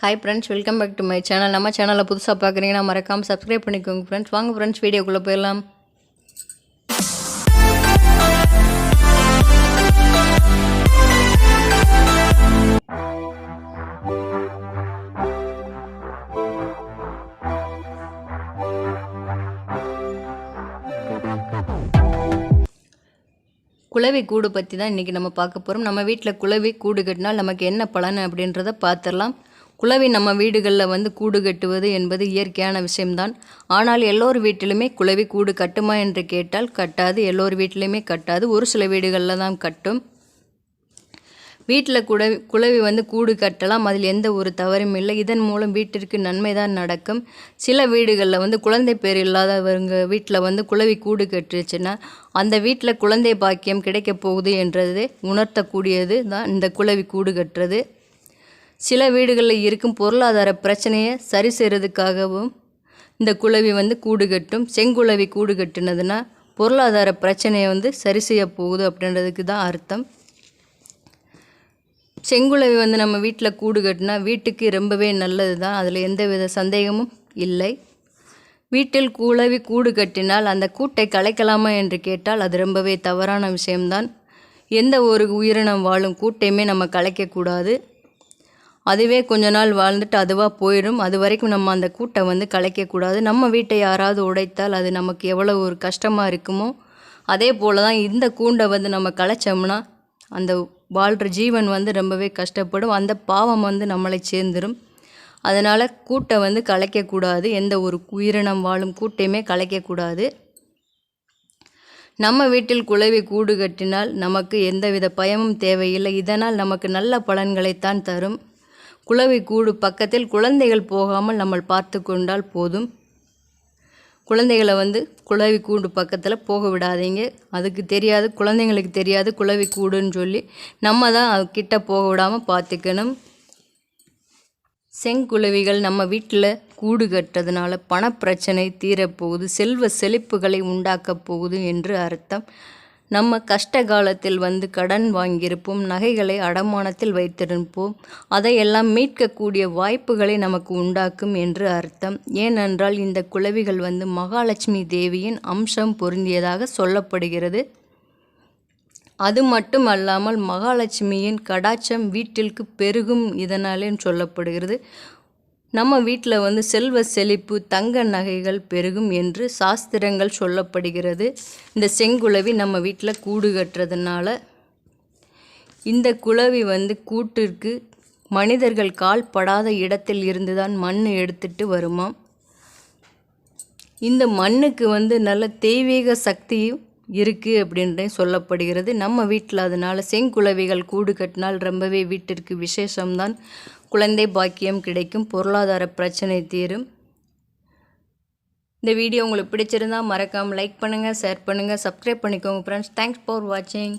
Hi friends welcome back to my channel நம்ம சேனலில் புதுசாக பார்க்குறீங்கன்னா மறக்காமல் சப்ஸ்கிரைப் பண்ணிக்கோங்க ஃப்ரெண்ட்ஸ் வாங்க ஃப்ரெண்ட்ஸ் வீடியோக்குள்ளே போயிடலாம். குளவி கூடு பற்றி தான் இன்றைக்கி நம்ம பார்க்க போகிறோம் நம்ம வீட்டில் குளவி கூடு கட்டினால் நமக்கு என்ன பலன் அப்படின்றத பார்த்துடலாம். குளவி நம்ம வீடுகளில் வந்து கூடு கட்டுவது என்பது இயற்கையான விஷயம்தான். ஆனால் எல்லோர் வீட்டிலுமே குளவி கூடு கட்டுமா என்று கேட்டால் கட்டாது. எல்லோர் வீட்டிலையுமே கட்டாது. ஒரு சில வீடுகளில் தான் கட்டும். வீட்டில் குட குளவி வந்து கூடு கட்டலாம். அதில் எந்த ஒரு தவறும் இல்லை. இதன் மூலம் வீட்டிற்கு நன்மை தான் நடக்கும். சில வீடுகளில் வந்து குழந்தை பேர் இல்லாதவங்க வீட்டில் வந்து குளவி கூடு கட்டுச்சுன்னா அந்த வீட்டில் குழந்தை பாக்கியம் கிடைக்கப் போகுது என்றது உணர்த்தக்கூடியது தான் இந்த குளவி கூடு கட்டுறது. சில வீடுகளில் இருக்கும் பொருளாதார பிரச்சனையை சரி செய்கிறதுக்காகவும் இந்த குளவி வந்து கூடு கட்டும் செங்குளவி கூடு கட்டினதுன்னா பொருளாதார பிரச்சனையை வந்து சரி செய்ய போகுது அப்படின்றதுக்கு தான் அர்த்தம். செங்குளவி வந்து நம்ம வீட்டில் கூடு கட்டினா வீட்டுக்கு ரொம்பவே நல்லது தான். அதில் எந்த வித சந்தேகமும் இல்லை. வீட்டில் குளவி கூடு கட்டினால் அந்த கூட்டை கலைக்கலாமா என்று கேட்டால் அது ரொம்பவே தவறான விஷயம்தான். எந்த ஒரு உயிரினம் வாழும் கூட்டையுமே நம்ம கலைக்கக்கூடாது. அதுவே கொஞ்ச நாள் வாழ்ந்துட்டு அதுவாக போயிடும். அது வரைக்கும் நம்ம அந்த கூட்டை வந்து கலைக்கக்கூடாது. நம்ம வீட்டை யாராவது உடைத்தால் அது நமக்கு எவ்வளோ ஒரு கஷ்டமாக இருக்குமோ அதே போல் தான் இந்த கூண்டை வந்து நம்ம கலைச்சோம்னா அந்த வாழ்கிற ஜீவன் வந்து ரொம்பவே கஷ்டப்படும். அந்த பாவம் வந்து நம்மளை சேர்ந்துடும் அதனால் கூட்டை வந்து கலைக்கக்கூடாது. எந்த ஒரு உயிரினம் வாழும் கூட்டையுமே கலைக்கக்கூடாது. நம்ம வீட்டில் குழவி கூடு கட்டினால் நமக்கு எந்தவித பயமும் தேவையில்லை. இதனால் நமக்கு நல்ல பலன்களைத்தான் தரும். குளவி கூடு பக்கத்தில் குழந்தைகள் போகாமல் நம்ம பார்த்து கொண்டால் போதும். குழந்தைகளை வந்து குளவி கூண்டு பக்கத்தில் போக விடாதீங்க. அதுக்கு தெரியாது குழந்தைங்களுக்கு தெரியாது குளவி கூடுன்னு சொல்லி நம்ம தான் அது கிட்ட போக விடாமல் பார்த்துக்கணும். செங்குளவிகள் நம்ம வீட்டில் கூடு கட்டுறதுனால பணப்பிரச்சனை தீரப்போகுது செல்வ செழிப்புகளை உண்டாக்கப் போகுது என்று அர்த்தம். நம்ம கஷ்ட காலத்தில் வந்து கடன் வாங்கியிருப்போம் நகைகளை அடமானத்தில் வைத்திருப்போம். அதையெல்லாம் மீட்கக்கூடிய வாய்ப்புகளை நமக்கு உண்டாக்கும் என்று அர்த்தம். ஏனென்றால் இந்த குளவிகள் வந்து மகாலட்சுமி தேவியின் அம்சம் பொருந்தியதாக சொல்லப்படுகிறது. அது மட்டும் அல்லாமல் மகாலட்சுமியின் கடாச்சம் வீட்டிற்கு பெருகும் இதனாலே சொல்லப்படுகிறது. நம்ம வீட்டில் வந்து செல்வ செழிப்பு தங்க நகைகள் பெருகும் என்று சாஸ்திரங்கள் சொல்லப்படுகிறது. இந்த செங்குலவி நம்ம வீட்டில் கூடு கட்டுறதுனால இந்த குலவி வந்து கூட்டிற்கு மனிதர்கள் கால் படாத இடத்தில் இருந்து தான் மண் எடுத்துட்டு வருமாம். இந்த மண்ணுக்கு வந்து நல்ல தெய்வீக சக்தியும் இருக்குது அப்படின்றே சொல்லப்படுகிறது. நம்ம வீட்டில் அதனால் செங்குலவிகள் கூடு கட்டினால் ரொம்பவே வீட்டிற்கு விசேஷம்தான். குழந்தை பாக்கியம் கிடைக்கும் பொருளாதார பிரச்சனை தீரும். இந்த வீடியோ உங்களுக்கு பிடிச்சிருந்தா மறக்காமல் லைக் பண்ணுங்கள் ஷேர் பண்ணுங்கள் சப்ஸ்கிரைப் பண்ணிக்கோங்க ஃப்ரெண்ட்ஸ் தேங்க்ஸ் ஃபார் வாட்சிங்